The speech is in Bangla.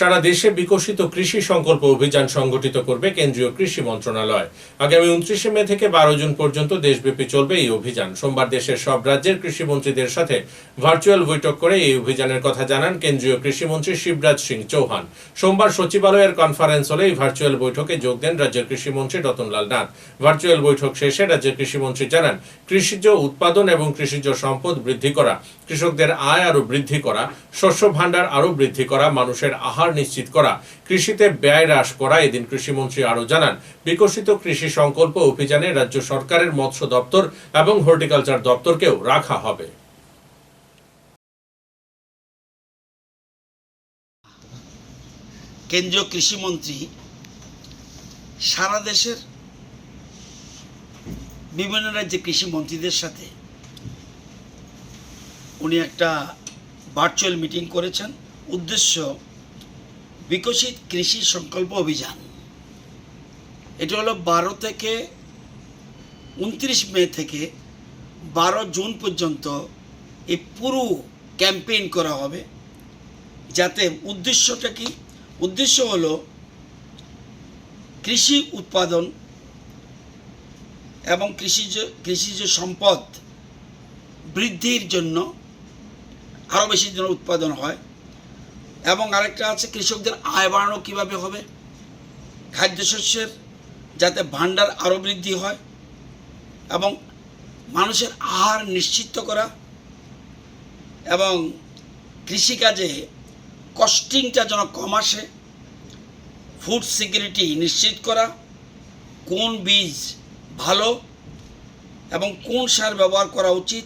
সারা দেশে বিকশিত কৃষি সংকল্প অভিযান সংগঠিত করবে কেন্দ্রীয় কৃষি মন্ত্রণালয়। আগামী উনত্রিশে মে থেকে বারো জুন পর্যন্ত দেশব্যাপী চলবে এই অভিযান। সোমবার দেশের সব রাজ্যের কৃষিমন্ত্রীদের সাথে ভার্চুয়াল বৈঠক করে এই অভিযানের কথা জানান কেন্দ্রীয় কৃষিমন্ত্রী শিবরাজ সিং চৌহান। সোমবার সচিবালয়ের কনফারেন্স হলে এই ভার্চুয়াল বৈঠকে যোগ দেন রাজ্যের কৃষিমন্ত্রী রতনলাল নাথ। ভার্চুয়াল বৈঠক শেষে রাজ্যের কৃষিমন্ত্রী জানান, কৃষিজ উৎপাদন এবং কৃষিজ সম্পদ বৃদ্ধি করা, কৃষকদের আয় আরও বৃদ্ধি করা, শস্য ভাণ্ডার আরও বৃদ্ধি করা, মানুষের আহার নিশ্চিত করা। কৃষিতে ব্যয় হ্রাস করা, এদিন কৃষিমন্ত্রী আরও জানান, বিকশিত কৃষি সংকল্প অভিযানে রাজ্য সরকারের মৎস্য দপ্তর এবং হর্টিকালচার দপ্তরকেও রাখা হবে। কেন্দ্রীয় কৃষিমন্ত্রী সারা দেশের বিভিন্ন রাজ্যের কৃষিমন্ত্রীদের সাথে উনি একটা ভার্চুয়াল মিটিং করেছেন। উদ্দেশ্য বিকশিত কৃষি সংকল্প অভিযান। এটি হলো বারো থেকে উনত্রিশ মে থেকে বারো জুন পর্যন্ত এই পুরো ক্যাম্পেইন করা হবে। যাতে উদ্দেশ্যটা কি? উদ্দেশ্য হলো কৃষি উৎপাদন এবং কৃষিজ কৃষিজ সম্পদ বৃদ্ধির জন্য আরও বেশি যেন উৎপাদন হয়। এবং আরেকটা আছে, কৃষকদের আয় বাড়ানো কীভাবে হবে? খাদ্যশস্যের যাতে ভাণ্ডার আরও বৃদ্ধি হয় এবং মানুষের আহার নিশ্চিত করা এবং কৃষিকাজে কস্টিংটা যেন কম আসে, ফুড সিকিউরিটি নিশ্চিত করা, কোন বীজ ভালো এবং কোন সার ব্যবহার করা উচিত